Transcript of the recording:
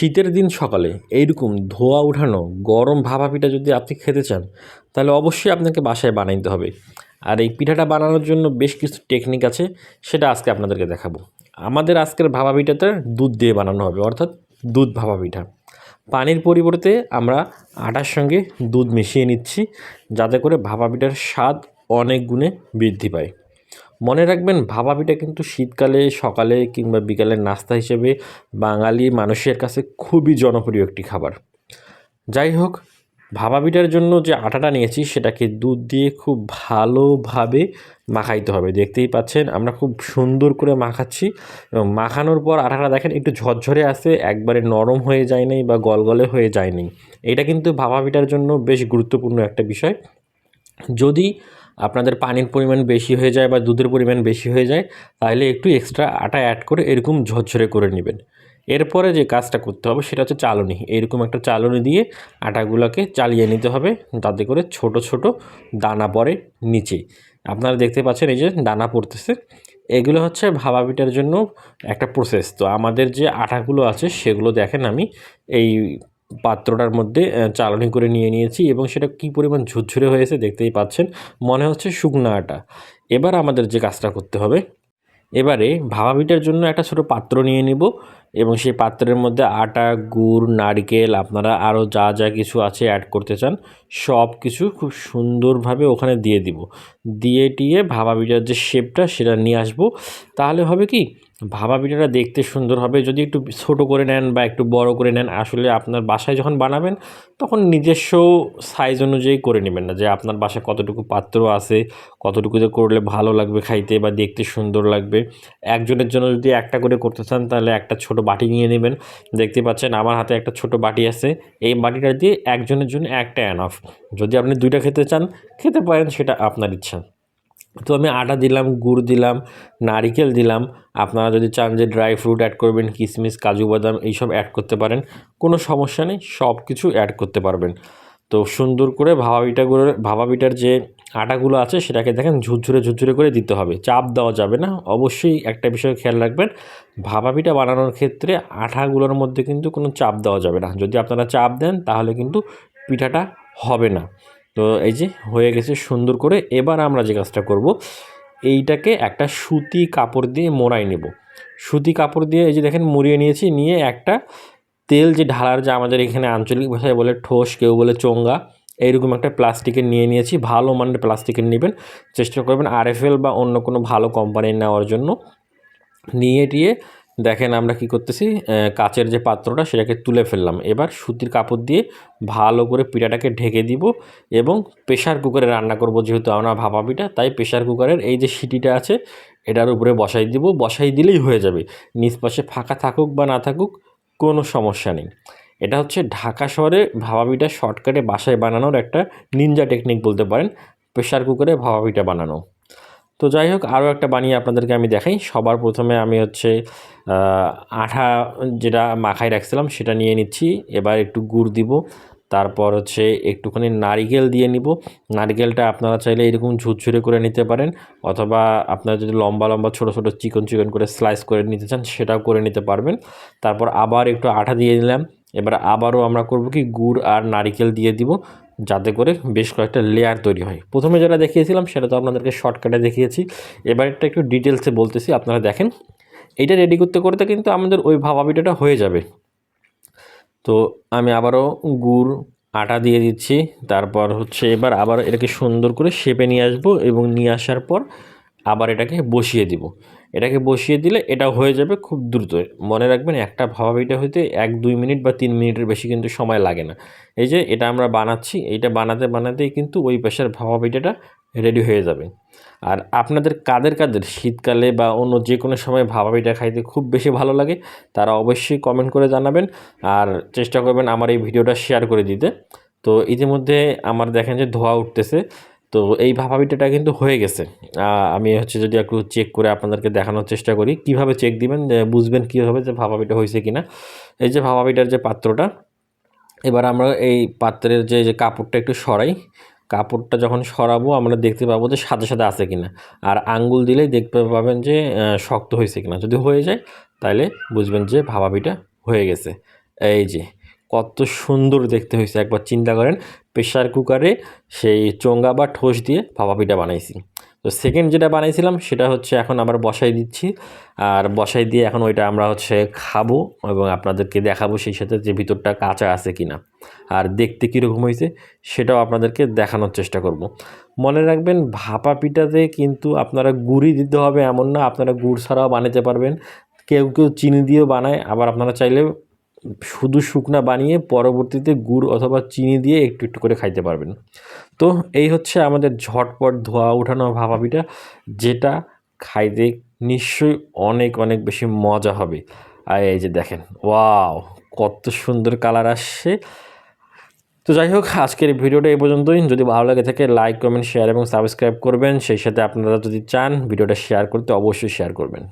শীতের দিন সকালে এইরকম ধোয়া ওঠানো গরম ভাপা পিঠা যদি আপনি খেতে চান, তাহলে অবশ্যই আপনাকে বাসায় বানাইতে হবে। আর এই পিঠাটা বানানোর জন্য বেশ কিছু টেকনিক আছে, সেটা আজকে আপনাদেরকে দেখাবো। আমাদের আজকের ভাপা পিঠাটা দুধ দিয়ে বানানো হবে, অর্থাৎ দুধ ভাপা পিঠা পানির পরিবর্তে আমরা আটার সঙ্গে দুধ মিশিয়ে নিচ্ছি, যাতে করে ভাপা পিঠার স্বাদ অনেক গুণে বৃদ্ধি পায়। মনে রাখবেন ভাপা কিন্তু শীতকালে, সকালে কিংবা বিকালের নাস্তা হিসেবে বাঙালি মানুষের কাছে খুবই জনপ্রিয় একটি খাবার। যাই হোক ভাপা জন্য যে আটাটা নিয়েছি, সেটাকে দুধ দিয়ে খুব ভালোভাবে মাখাইতে হবে। দেখতেই পাচ্ছেন, আমরা খুব সুন্দর করে মাখাচ্ছি এবং মাখানোর পর আটাটা দেখেন, একটু ঝরঝরে আসে একবারে নরম হয়ে যায় নাই বা গলগলে হয়ে যায়নি এটা কিন্তু ভাপা জন্য বেশ গুরুত্বপূর্ণ একটা বিষয়। যদি আপনাদের পানির পরিমাণ বেশি হয়ে যায় বা দুধের পরিমাণ বেশি হয়ে যায়, তাহলে একটু এক্সট্রা আটা অ্যাড করে এরকম ঝরঝরে করে নেবেন। এরপরে যে কাজটা করতে হবে সেটা হচ্ছে চালনি। এরকম একটা চালনি দিয়ে আটাগুলোকে চালিয়ে নিতে হবে যাতে করে ছোট ছোট দানা পড়ে নিচে। আপনারা দেখতে পাচ্ছেন এই যে দানা পড়তেছে। এগুলো হচ্ছে ভাবা পিঠার জন্য একটা প্রসেস তো আমাদের যে আটাগুলো আছে সেগুলো দেখেন আমি এই পাত্রটার মধ্যে চালনি করে নিয়ে নিয়েছি এবং সেটা কি পরিমাণ ঝুরঝুরে হয়েছে দেখতেই পাচ্ছেন, মনে হচ্ছে শুকনা আটা। এবার আমাদের যে কাজটা করতে হবে, এবারে ভাপা পিঠার জন্য একটা ছোট পাত্র নিয়ে নিব। এবং সেই পাত্রের মধ্যে আটা, গুড়, নারকেল, আপনারা আরও যা যা কিছু আছে অ্যাড করতে চান, সব কিছু খুব সুন্দরভাবে ওখানে দিয়ে দিব। দিয়ে টিয়ে ভাবা পিঠার যে শেপটা সেটা নিয়ে আসব। তাহলে হবে কি ভাবা পিঠাটা দেখতে সুন্দর হবে। যদি একটু ছোট করে নেন বা একটু বড় করে নেন, আসলে আপনার বাসায় যখন বানাবেন, তখন নিজস্ব সাইজ অনুযায়ী করে নেবেন না। যে আপনার বাসায় কতটুকু পাত্র আছে কতটুকুতে করলে ভালো লাগবে খাইতে বা দেখতে সুন্দর লাগবে। একজনের জন্য যদি একটা করে করতে চান, তাহলে একটা ছোট বাটি নিয়ে নেবেন। দেখতে পাচ্ছেন আমার হাতে একটা ছোট বাটি আছে। এই বাটিটা দিয়ে একজনের জন্য একটা অ্যানফ যদি আপনি দুইটা খেতে চান, খেতে পারেন, সেটা আপনার ইচ্ছা। তো আমি আটা দিলাম, গুড় দিলাম, নারিকেল দিলাম। আপনারা যদি চান যে ড্রাই ফ্রুট অ্যাড করবেন কিশমিশ কাজু বাদাম, এইসব অ্যাড করতে পারেন। কোনো সমস্যা নেই সব কিছু অ্যাড করতে পারবেন। তো সুন্দর করে ভাবা পিঠাগুলো ভাবা পিঠার যে আটাগুলো আছে সেটাকে দেখেন ঝুরঝুরে ঝুরঝুরে করে দিতে হবে। চাপ দেওয়া যাবে না। অবশ্যই একটা বিষয় খেয়াল রাখবেন ভাপা পিঠা বানানোর ক্ষেত্রে আঠাগুলোর মধ্যে কিন্তু কোনো চাপ দেওয়া যাবে না। যদি আপনারা চাপ দেন তাহলে কিন্তু পিঠাটা হবে না। তো এই যে হয়ে গেছে সুন্দর করে, এবার আমরা যে কাজটা করব, এইটাকে একটা সুতি কাপড় দিয়ে মোড়াই নেব। সুতি কাপড় দিয়ে এই যে দেখেন মুড়িয়ে নিয়েছি, নিয়ে একটা তেল যে ঢালার যে আমাদের এখানে আঞ্চলিক ভাষায় বলে ঠোস, কেউ বলে চোঙ্গা, এইরকম একটা প্লাস্টিকের নিয়ে নিয়েছি। ভালো মানের প্লাস্টিকের নেবেন। চেষ্টা করবেন আরএফএল বা অন্য কোনো ভালো কোম্পানির নেওয়ার জন্য। নিয়ে টিয়ে দেখেন আমরা কি করতেছি কাচের যে পাত্রটা সেটাকে তুলে ফেললাম। এবার সুতির কাপড় দিয়ে ভালো করে পিঠাটাকে ঢেকে দিব এবং প্রেশার কুকারে রান্না করব যেহেতু আমরা ভাপা পিঠা তাই প্রেশার কুকারের এই যে সিটিটা আছে, এটার উপরে বসাই দিব। বসাই দিলেই হয়ে যাবে। নিচ পাশে ফাঁকা থাকুক বা না থাকুক কোনো সমস্যা নেই। এটা হচ্ছে ঢাকা শহরে ভাবাবিটা শর্টকাটে বাসায় বানানোর একটা নিনজা টেকনিক বলতে পারেন প্রেশার কুকারে ভাবাবিটা বানানো। তো যাই হোক, আরও একটা বানিয়ে আপনাদেরকে আমি দেখাই। সবার প্রথমে আমি হচ্ছে আঠা যেটা মাখায় রাখছিলাম সেটা নিয়ে নিচ্ছি। এবার একটু গুড় দিব। তারপর হচ্ছে একটুখানি নারিকেল দিয়ে নিব। নারিকেলটা আপনারা চাইলে এরকম ঝুরঝুরে করে নিতে পারেন অথবা আপনারা যদি লম্বা লম্বা ছোটো ছোটো চিকন চিকন করে স্লাইস করে নিতে চান সেটাও করে নিতে পারবেন। তারপর আবার একটু আঠা দিয়ে দিলাম এবার আবারও আমরা করব কি গুড় আর নারিকেল দিয়ে দিব যাতে করে বেশ কয়েকটা লেয়ার তৈরি হয়। প্রথমে যেটা দেখিয়েছিলাম সেটা তো আপনাদেরকে শর্টকাটে দেখিয়েছি। এবার একটা একটু ডিটেলসে বলতেছি, আপনারা দেখেন। এটা রেডি করতে করতে কিন্তু আমাদের ওই পিঠাটা হয়ে যাবে। তো আমি আবারও গুড়, আটা দিয়ে দিচ্ছি। তারপর হচ্ছে এবার আবার এটাকে সুন্দর করে শেপে নিয়ে আসব এবং নিয়ে আসার পর আবার এটাকে বসিয়ে দিব। এটাকে বসিয়ে দিলে এটা হয়ে যাবে খুব দ্রুত। মনে রাখবেন একটা পিঠা হইতে এক, দুই মিনিট বা তিন মিনিটের বেশি কিন্তু সময় লাগে না। এই যে এটা আমরা বানাচ্ছি, এইটা বানাতে, বানাতেই কিন্তু ওই পাশের ভাপা পিঠাটা রেডি হয়ে যাবে। আর আপনাদের কাদের কাদের শীতকালে বা অন্য যে কোনো সময় ভাপা পিঠা খাইতে খুব বেশি ভালো লাগে, তারা অবশ্যই কমেন্ট করে জানাবেন। আর চেষ্টা করবেন আমার এই ভিডিওটা শেয়ার করে দিতে। তো ইতিমধ্যে আমার দেখেন যে ধোয়া উঠতেছে, তো এই ভাপা পিঠাটা কিন্তু হয়ে গেছে। আমি হচ্ছে যদি একটু চেক করে আপনাদেরকে দেখানোর চেষ্টা করি, কীভাবে চেক দিবেন বুঝবেন কীভাবে যে ভাপা পিঠা হয়েছে কিনা। এই যে ভাপা পিঠার যে পাত্রটা, এবার আমরা এই পাত্রের যে যে কাপড়টা একটু সরাই। কাপড়টা যখন সরাবো, আমরা দেখতে পাবো যে সাথে সাথে আছে কিনা। আর আঙ্গুল দিলেই দেখতে পাবেন যে শক্ত হয়েছে কিনা। যদি হয়ে যায়, তাহলে বুঝবেন যে ভাবাবিটা হয়ে গেছে। এই যে, কত সুন্দর দেখতে হয়েছে। একবার চিন্তা করেন প্রেশার কুকারে সেই চোঙ্গা বা ঠোস দিয়ে ভাপা পিঠা বানাইছি। তো সেকেন্ড যেটা বানাইছিলাম সেটা হচ্ছে এখন আবার বসাই দিচ্ছি। আর বসাই দিয়ে এখন ওইটা আমরা হচ্ছে খাব এবং আপনাদেরকে দেখাবো সেই সাথে যে ভিতরটা কাঁচা আছে কি না আর দেখতে কীরকম হয়েছে সেটাও আপনাদেরকে দেখানোর চেষ্টা করব। মনে রাখবেন ভাপা পিঠাতে কিন্তু আপনারা গুড়ি দিতে হবে এমন না, আপনারা গুড় ছাড়াও বানাতে পারবেন। কেউ কেউ চিনি দিয়েও বানায়, আবার আপনারা চাইলে শুধু শুকনা বানিয়ে পরবর্তীতে গুড় অথবা চিনি দিয়ে একটু একটু করে খাইতে পারবেন। তো এই হচ্ছে আমাদের ঝটপট ধোয়া উঠানো পিঠা যেটা খাইতে নিশ্চয়ই অনেক অনেক বেশি মজা হবে। আর এই যে দেখেন, ওয়াও, কত সুন্দর কালার আসছে। তো যাই হোক, আজকের ভিডিওটা এই পর্যন্তই। যদি ভালো লাগে থাকে, লাইক, কমেন্ট, শেয়ার এবং সাবস্ক্রাইব করবেন। সেই সাথে আপনারা যদি চান, ভিডিওটা শেয়ার করতে অবশ্যই শেয়ার করবেন।